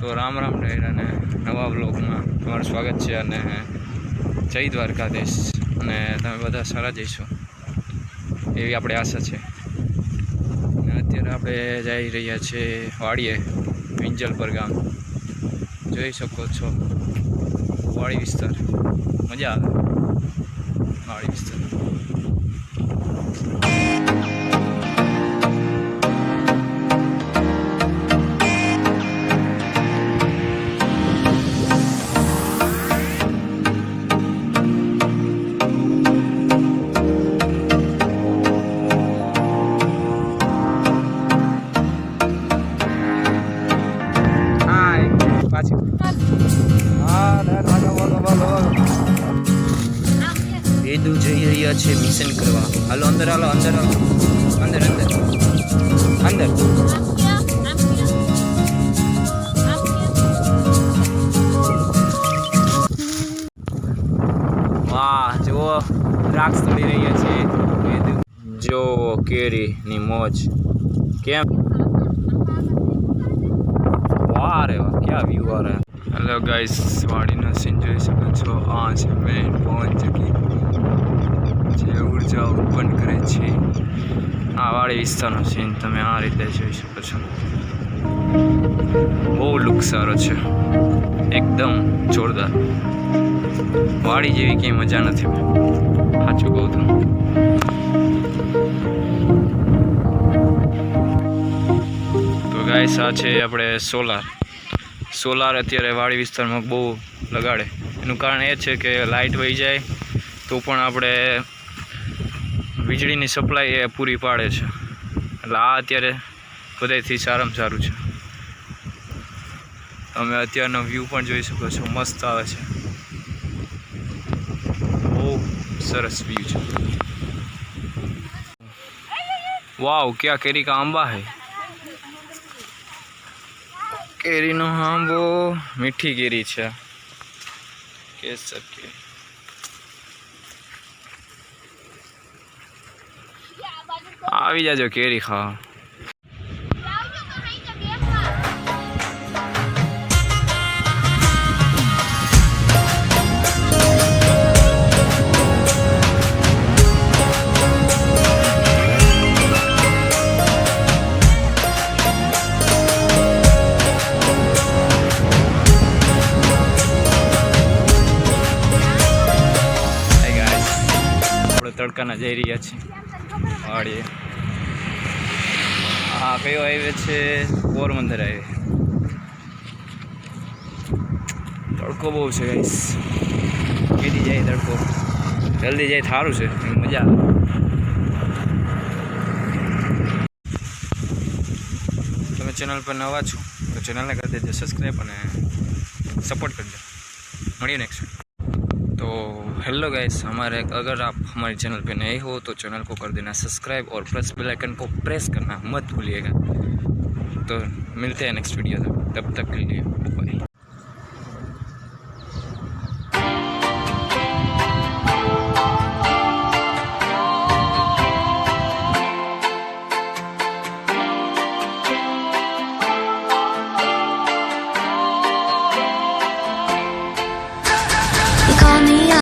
તો રામ રામ ડાયર અને નવા બ્લોગમાં તમારું સ્વાગત છે અને જય દ્વારકાધીશ. અને તમે બધા સારા જઈશો એવી આપણે આશા છે. અત્યારે આપણે જઈ રહ્યા છીએ વાડીએ વિંજલપર ગામ જોઈ શકો છો. વાડી વિસ્તાર. મજા આવે. વેદુ જઈ રહ્યા છે મિશન કરવા. હાલો, અંદર હાલો અંદર હાલો. અંદર અંદર. અંદર. વાહ, જુઓ દ્રાક્ષ તોડી રહ્યા છે. જો કેરીની મોજ. કેમ? વાહ રે વાહ, ક્યાં વ્યૂ આ રહ્યા? હેલો ગાઈસ વાડીનો સીન જોઈ શકો છો. આ છે મેઇન પવન ચક્કી ઊર્જા ઉત્પન્ન કરે છે. આ વાડી વિસ્તારનો સીન તમે આ રીતે જોઈ શકો છો. બહુ લુક સારો છે. એકદમ જોરદાર. વાડી જેવી કંઈ મજા નથી સાચું કહું તો. તો ગાઈસ આ છે આપણે સોલાર. સોલાર અત્યારે વાડી વિસ્તારમાં બહુ લગાડે. એનું કારણ એ છે કે લાઇટ વહી જાય તો પણ આપણે વીજળીની સપ્લાય એ પૂરી પાડે છે. એટલે આ અત્યારે બધાથી સારામાં સારું છે. તમે અત્યારનો વ્યૂ પણ જોઈ શકો છો. મસ્ત આવે છે. બહુ સરસ વ્યૂ છે. વાવ, ક્યાં કેરી કા આંબા હૈ? કેરીનો આંબો મીઠી કેરી છે. કેસર કેરી. આવી જાજો કેરી ખાવા હાય ગાઈસ આપણે તડકાના જઈ રહ્યા છીએ વાડીએ હા કયો હાઈવે છે? પોરબંદર હાઈવે તડકો બહુ છે ગાઈસ કેદી જાય તડકો? જલ્દી જાય સારું છે. મજા તમે ચેનલ પર નવા છો, તો ચેનલને કરી દેજો સબસ્ક્રાઈબ અને સપોર્ટ કરજો મળીએ નેક્સ્ટ तो हेलो गाइस हमारे अगर आप हमारे चैनल पे नए हो तो चैनल को कर देना सब्सक्राइब और प्रेस बेल आइकन को प्रेस करना मत भूलिएगा। तो मिलते हैं नेक्स्ट वीडियो तक तब तक के लिए